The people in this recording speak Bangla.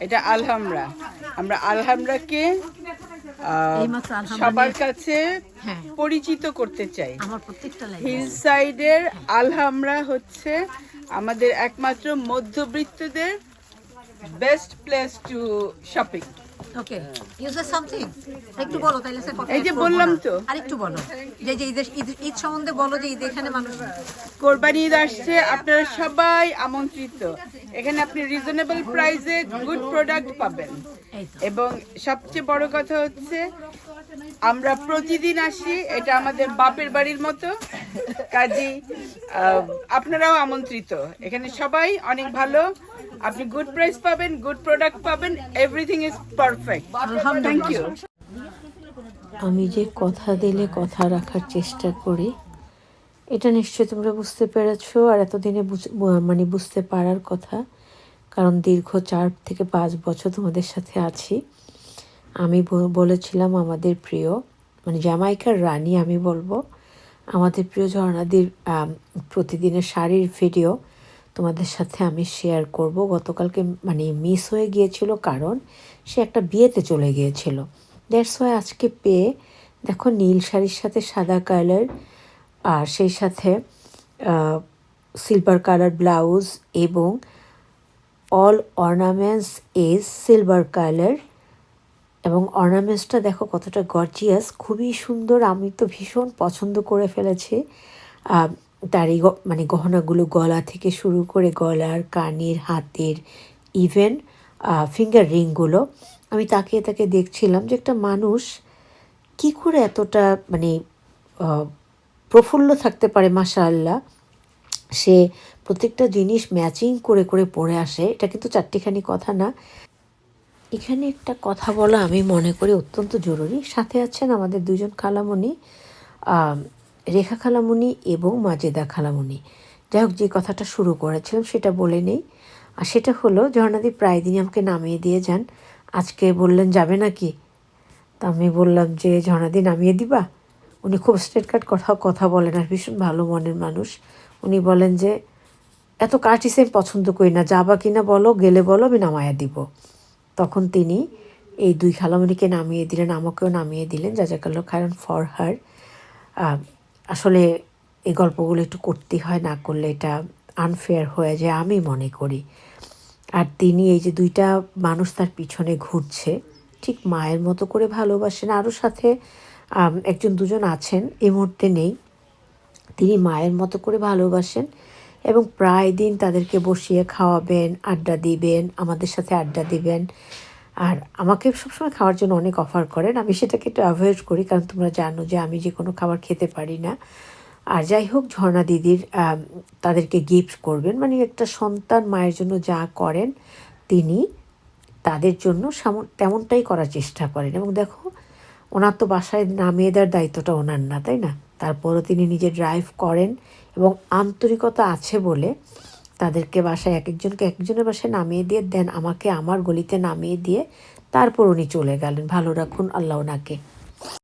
এটা আলহামরা। আমরা আলহামরাকে সবার কাছে হ্যাঁ। পরিচিত করতে চাই। হিল সাইডের আলহামরা হচ্ছে আমাদের একমাত্র মধ্যবিত্তদের best place to shopping okay you say something একটু বলো তাইলে সে কথা এই যে বললাম না। তো। আরেকটু বলো। যে যে ঈদের ঈদ ঈদ সম্বন্ধে বলো যে ঈদ এখানে মানুষ কোরবানি ঈদ আসছে আপনারা সবাই আমন্ত্রিত। এখানে আপনি রিজনেবল প্রাইসে গুড প্রোডাক্ট পাবেন। এবং সবচেয়ে বড় কথা হচ্ছে আমরা প্রতিদিন আসি, এটা আমাদের বাপের বাড়ির মতো। কাজী আপনারাও আমন্ত্রিত। এখানে সবাই অনেক ভালো। আপনি গুড প্রাইস পাবেন গুড প্রোডাক্ট পাবেন everything is perfect thank you আমি যে কথা দিলে কথা রাখার চেষ্টা করি, এটা নিশ্চয়ই তোমরা বুঝতে পেরেছ আর এতদিনে মানে বুঝতে পারার কথা। কারণ দীর্ঘ চার থেকে পাঁচ বছর তোমাদের সাথে আছি। আমি বলেছিলাম আমাদের প্রিয় মানে জামাইকার রানী আমি বলব, আমাদের প্রিয় ঝর্ণাদির প্রতিদিনের শাড়ির ভিডিও তোমাদের সাথে আমি শেয়ার করব। গতকালকে মানে মিস হয়ে গিয়েছিল কারণ সে একটা বিয়েতে চলে গিয়েছিল। দ্যাটস ওয়াই আজকে পেয়ে দেখো নীল শাড়ির সাথে সাদা কালার আর সেই সাথে সিলভার কালার ব্লাউজ এবং all ornaments is silver colour এবং অর্নামেন্টসটা দেখো কতটা গর্জিয়াস খুবই সুন্দর, আমি তো ভীষণ পছন্দ করে ফেলেছি। তার এই মানে গহনাগুলো গলা থেকে শুরু করে গলার, কানের, হাতের ইভেন ফিঙ্গার রিংগুলো আমি তাকিয়ে তাকে দেখছিলাম যে একটা মানুষ কি করে এতটা মানে প্রফুল্ল থাকতে পারে মাশা আল্লাহ সে প্রত্যেকটা জিনিস ম্যাচিং করে করে পরে আসে। এটা কিন্তু চারটিখানি কথা না। এখানে একটা কথা বলা আমি মনে করি অত্যন্ত জরুরি। সাথে আছেন আমাদের দুজন খালামণি রেখা খালামণি এবং মাজেদা খালামণি যাই হোক যে কথাটা শুরু করেছিলাম সেটা বলে নেই। আর সেটা হলো ঝর্ণাদি প্রায় দিনই আমাকে নামিয়ে দিয়ে যান। আজকে বললেন, যাবে নাকি? তা আমি বললাম যে ঝর্ণাদি নামিয়ে দিবা? উনি খুব স্ট্রেট কাট কথা কথা বলেন আর ভীষণ ভালো মনের মানুষ। উনি বলেন যে, এত কার্টিসে আমি পছন্দ করি না। যাবা কিনা বলো, গেলে বলো, আমি নামায়া দিব। তখন তিনি এই দুই খালামণিকে নামিয়ে দিলেন, আমাকেও নামিয়ে দিলেন, যা যা কালো কারণ ফর হার আসলে এই গল্পগুলো একটু করতে হয়, না করলে এটা আনফেয়ার হয়ে যায় আমি মনে করি। আর তিনি এই যে দুইটা মানুষ তার পিছনে ঘুরছে, ঠিক মায়ের মতো করে ভালোবাসেন, আরও সাথে একজন দুজন আছেন এই মুহূর্তে নেই। তিনি মায়ের মতো করে ভালোবাসেন এবং প্রায় দিন তাদেরকে বসিয়ে খাওয়াবেন, আড্ডা দিবেন, আমাদের সাথে আড্ডা দিবেন। আর আমাকে সবসময় খাওয়ার জন্য অনেক অফার করেন। আমি সেটাকে একটু অ্যাভয়েড করি, কারণ তোমরা জানো যে আমি যে কোনো খাবার খেতে পারি না। আর যাই হোক, ঝর্ণা দিদির তাদেরকে গিফট করবেন। মানে একটা সন্তান মায়ের জন্য যা করেন, তিনি তাদের জন্য তেমনটাই করার চেষ্টা করেন। এবং দেখো, ওনার তো বাসায় নামিয়ে দেওয়ার দায়িত্বটা ওনার না, তাই না? তারপরও তিনি নিজে ড্রাইভ করেন এবং আন্তরিকতা আছে বলে তাদেরকে বাসায় এক একজনকে এক একজনের বাসায় নামিয়ে দিয়ে দেন, আমাকে আমার গলিতে নামিয়ে দিয়ে তারপর উনি চলে গেলেন। ভালো রাখুন, আল্লাহ ওনাকে।